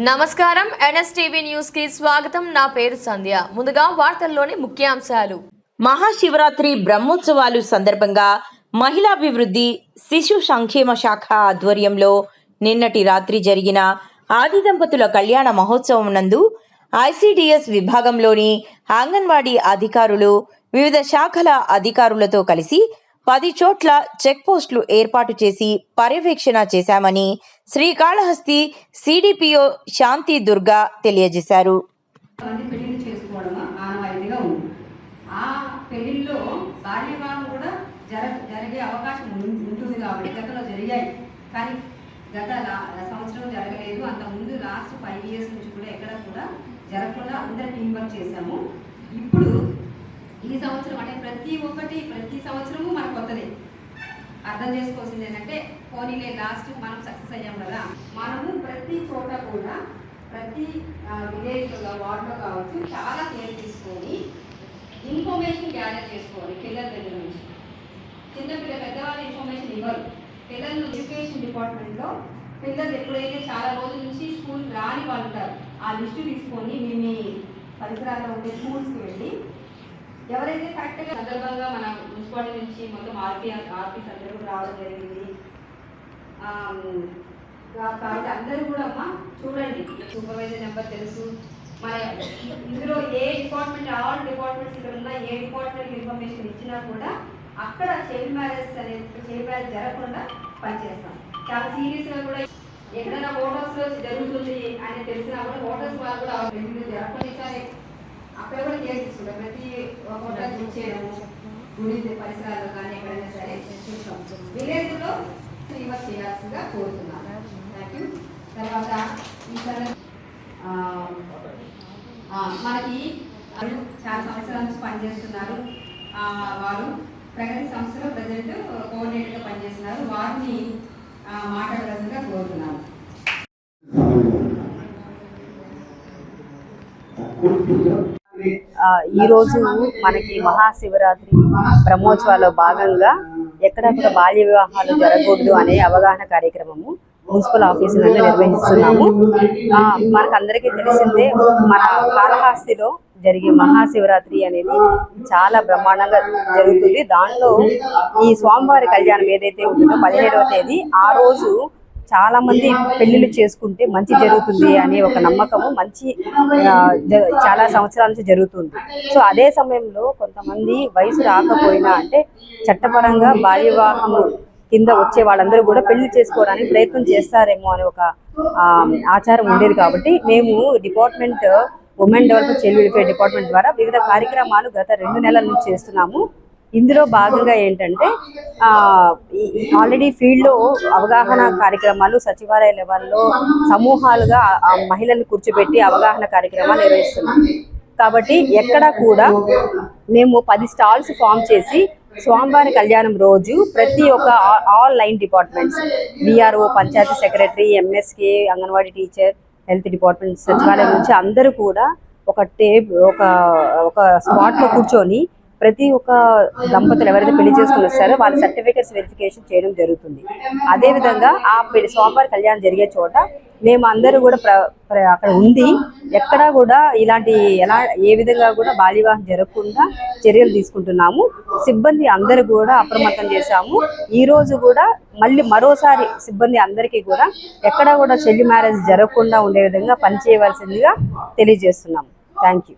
నమస్కారం. ఎన్ఎస్టీవీ న్యూస్కి స్వాగతం. నా పేరు సంధ్య. ముందుగా వార్తల్లోని ముఖ్యాంశాలు. మహాశివరాత్రి బ్రహ్మోత్సవాలు సందర్భంగా మహిళాభివృద్ధి శిశు సంక్షేమ శాఖ ఆధ్వర్యంలో నిన్నటి రాత్రి జరిగిన ఆది దంపతుల కళ్యాణ మహోత్సవం నందు ఐసిడిఎస్ విభాగంలోని అంగన్వాడీ అధికారులు వివిధ శాఖల అధికారులతో కలిసి పది చోట్ల చెక్ పోస్టులు ఏర్పాటు చేసి పర్యవేక్షణ చేశామని శ్రీకాళహస్తి సిడిపిఓ శాంతి దుర్గా తెలియజేశారు. జరిగే అవకాశం ఉంటుంది కాబట్టి గతంలో జరిగాయి. కానీ గత సంవత్సరం జరగలేదు. అంత ముందు లాస్ట్ ఫైవ్ ఇయర్స్ నుంచి కూడా ఎక్కడ కూడా జరగకుండా అందరు టీం వర్క్ చేశాము. ఇప్పుడు ఈ సంవత్సరం అంటే ప్రతి ఒక్కటి ప్రతి సంవత్సరము మన కొత్తది అర్థం చేసుకోవాల్సింది ఏంటంటే పోనీలే లాస్ట్ మనం సక్సెస్ అయ్యాం కదా. మనము ప్రతి చోట కూడా ప్రతి విలేజ్లో వార్డులో కావచ్చు చాలా కేర్ తీసుకొని ఇన్ఫర్మేషన్ గ్యాదర్ చేసుకోవాలి పిల్లల దగ్గర నుంచి. చిన్నపిల్ల పెద్దవాళ్ళు ఇన్ఫర్మేషన్ ఇవ్వరు. పిల్లలు ఎడ్యుకేషన్ డిపార్ట్మెంట్లో పిల్లలు ఎప్పుడైతే చాలా రోజుల నుంచి స్కూల్ రాని వాళ్ళు ఉంటారు ఆ లిస్టు తీసుకొని మీ పరిసరాల్లో ఉండే స్కూల్స్కి వెళ్ళి ఎవరైతే ఫ్యాక్టరీ సందర్భంగా మన మున్సిపాలిటీ నుంచి మొత్తం ఆర్పీ ఆర్పీస్ అందరూ కూడా రావడం జరిగింది. కాబట్టి అందరూ కూడా అమ్మా చూడండి. సూపర్వైజర్ నెంబర్ తెలుసు. మన ఇందులో ఏ డిపార్ట్మెంట్ ఆల్ డిపార్ట్మెంట్స్ ఇక్కడ ఉన్న ఏ డిపార్ట్మెంట్ ఇన్ఫర్మేషన్ ఇచ్చినా కూడా అక్కడ చైల్డ్ మ్యారేజ్ అనేది చైల్డ్ మ్యారేజ్ జరగకుండా పనిచేస్తాం. చాలా సీరియస్గా కూడా ఎక్కడైనా ఓటర్స్లో జరుగుతుంది అని తెలిసినా కూడా ఓటర్స్ వాళ్ళు కూడా జరగకుండా అక్కడ కూడా కేర్ తీసుకుంటాం. ప్రతి హోటల్ ఇచ్చేయడము గుడి పరిసరాల్లో కానీ ఎక్కడైనా సరే చూస్తాం. విలేజ్లో రివర్స్ చేయాల్సిందిగా కోరుతున్నాను థ్యాంక్ యూ తర్వాత ఈ తర- ఆ, ఆ, మనకి చాలా సంవత్సరాల నుంచి పనిచేస్తున్నారు. ఆ, వారు ప్రగతి సంస్థలో ప్రజెంట్ కోఆర్డినేటర్గా పనిచేస్తున్నారు. వారిని ఆ, మాట్లాడవలసిందిగా కోరుతున్నాను ఈరోజు మనకి మహాశివరాత్రి బ్రహ్మోత్సవాల్లో భాగంగా ఎక్కడెక్కడ బాల్య వివాహాలు జరగకూడదు అనే అవగాహన కార్యక్రమము మున్సిపల్ ఆఫీసులు అంతా నిర్వహిస్తున్నాము. మనకందరికీ తెలిసిందే మన కాళహాస్తిలో జరిగే మహాశివరాత్రి అనేది చాలా బ్రహ్మాండంగా జరుగుతుంది. దాంట్లో ఈ స్వామివారి కళ్యాణం ఏదైతే ఉంటుందో పదిహేడవ తేదీ ఆ రోజు చాలా మంది పెళ్ళిళ్ళు చేసుకుంటే మంచి జరుగుతుంది అనే ఒక నమ్మకము మంచి చాలా సంవత్సరాల నుంచి జరుగుతుంది. సో అదే సమయంలో కొంతమంది వయసు రాకపోయినా అంటే చట్టపరంగా బాల్య వివాహము కింద వచ్చే వాళ్ళందరూ కూడా పెళ్ళి చేసుకోవడానికి ప్రయత్నం చేస్తారేమో అనే ఒక ఆచారం ఉండేది కాబట్టి మేము department women development child welfare department ద్వారా వివిధ కార్యక్రమాలు గత రెండు నెలల నుంచి చేస్తున్నాము. ఇందులో భాగంగా ఏంటంటే ఆల్రెడీ ఫీల్డ్లో అవగాహన కార్యక్రమాలు సచివాలయ లెవెల్లో సమూహాలుగా మహిళలు మహిళల్ని కూర్చోబెట్టి అవగాహన కార్యక్రమాలు నిర్వహిస్తున్నాం. కాబట్టి ఎక్కడ కూడా మేము పది స్టాల్స్ ఫామ్ చేసి స్వామివారి కళ్యాణం రోజు ప్రతి ఒక్క all line departments VRO panchayat secretary MSK anganwadi teacher health department సచివాలయం నుంచి అందరూ కూడా ఒక టేబ్ ఒక ఒక స్పాట్లో కూర్చొని ప్రతి ఒక్క దంపతులు ఎవరైతే పెళ్ళి చేసుకుని వస్తారో వాళ్ళ సర్టిఫికేట్స్ వెరిఫికేషన్ చేయడం జరుగుతుంది. అదేవిధంగా ఆ పెళ్ళి స్వామివారి కళ్యాణం జరిగే చోట మేము అందరూ కూడా ప్ర అక్కడ ఉండి ఎక్కడా కూడా ఇలాంటి ఎలా ఏ విధంగా కూడా బాల్యవాహం జరగకుండా చర్యలు తీసుకుంటున్నాము. సిబ్బంది అందరూ కూడా అప్రమత్తం చేశాము. ఈ రోజు కూడా మళ్ళీ మరోసారి సిబ్బంది అందరికీ కూడా ఎక్కడా కూడా చెల్లి మ్యారేజ్ జరగకుండా ఉండే విధంగా పనిచేయవలసిందిగా తెలియజేస్తున్నాము. Thank you